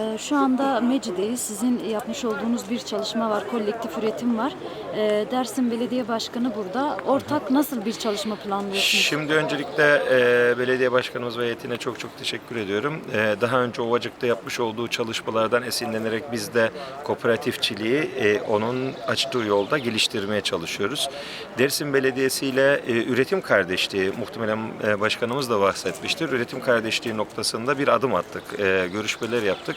Ee, Şu anda Meci'deyiz. Sizin yapmış olduğunuz bir çalışma var, kolektif üretim var. Ee, Dersim Belediye Başkanı burada. Ortak nasıl bir çalışma planlıyorsunuz? Şimdi öncelikle e, belediye başkanımız ve heyetine çok çok teşekkür ediyorum. E, daha önce Ovacık'ta yapmış olduğu çalışmalardan esinlenerek biz de kooperatifçiliği e, onun açtığı yolda geliştirmeye çalışıyoruz. Dersim Belediyesi ile üretim kardeşliği, muhtemelen başkanımız da bahsetmiştir. Üretim kardeşliği noktasında bir adım attık, görüşmeler yaptık.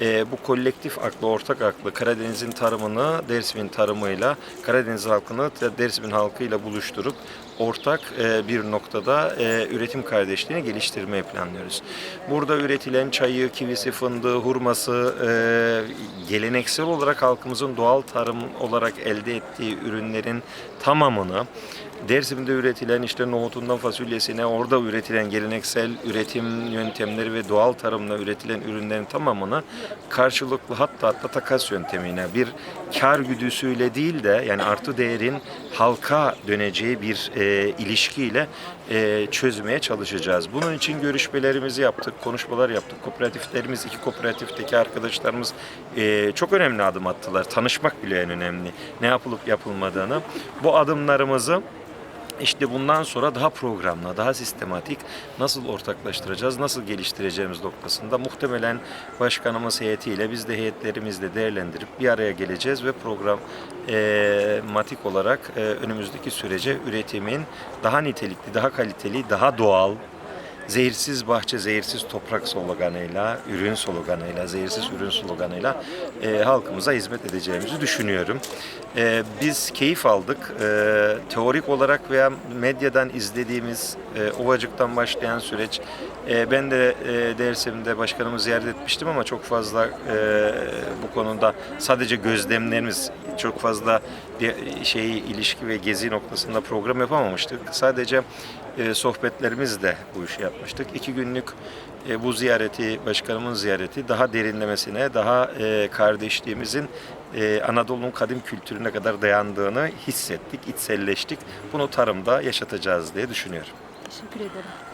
E, bu kolektif aklı, ortak aklı Karadeniz'in tarımını Dersim'in tarımıyla, Karadeniz halkını Dersim'in halkıyla buluşturup ortak e, bir noktada e, üretim kardeşliğini geliştirmeyi planlıyoruz. Burada üretilen çayı, kivisi, fındığı, hurması, e, geleneksel olarak halkımızın doğal tarım olarak elde ettiği ürünlerin tamamını Dersim'de üretilen işte nohutundan fasulyesine orada üretilen geleneksel üretim yöntemleri ve doğal tarımla üretilen ürünlerin tamamını karşılıklı hatta hatta takas yöntemine bir kar güdüsüyle değil de yani artı değerin halka döneceği bir e, ilişkiyle e, çözmeye çalışacağız. Bunun için görüşmelerimizi yaptık, konuşmalar yaptık. Kooperatiflerimiz, iki kooperatifteki arkadaşlarımız e, çok önemli adım attılar. Tanışmak bile en önemli. Ne yapılıp yapılmadığını. Bu adımlarımızı işte bundan sonra daha programlı, daha sistematik nasıl ortaklaştıracağız, nasıl geliştireceğimiz noktasında muhtemelen başkanımız heyetiyle biz de heyetlerimizle değerlendirip bir araya geleceğiz ve programatik olarak e, önümüzdeki sürece üretimin daha nitelikli, daha kaliteli, daha doğal, zehirsiz bahçe, zehirsiz toprak sloganıyla, ürün sloganıyla, zehirsiz ürün sloganıyla e, halkımıza hizmet edeceğimizi düşünüyorum. E, biz keyif aldık. E, teorik olarak veya medyadan izlediğimiz e, Ovacık'tan başlayan süreç, e, ben de e, Dersim'de başkanımı ziyaret etmiştim ama çok fazla e, bu konuda sadece gözlemlerimiz, çok fazla bir şey ilişki ve gezi noktasında program yapamamıştık. Sadece e, sohbetlerimizle bu işi yapmıştık. İki günlük e, bu ziyareti, başkanımın ziyareti daha derinlemesine, daha e, kardeşliğimizin e, Anadolu'nun kadim kültürüne kadar dayandığını hissettik, içselleştik. Bunu tarımda yaşatacağız diye düşünüyorum. Teşekkür ederim.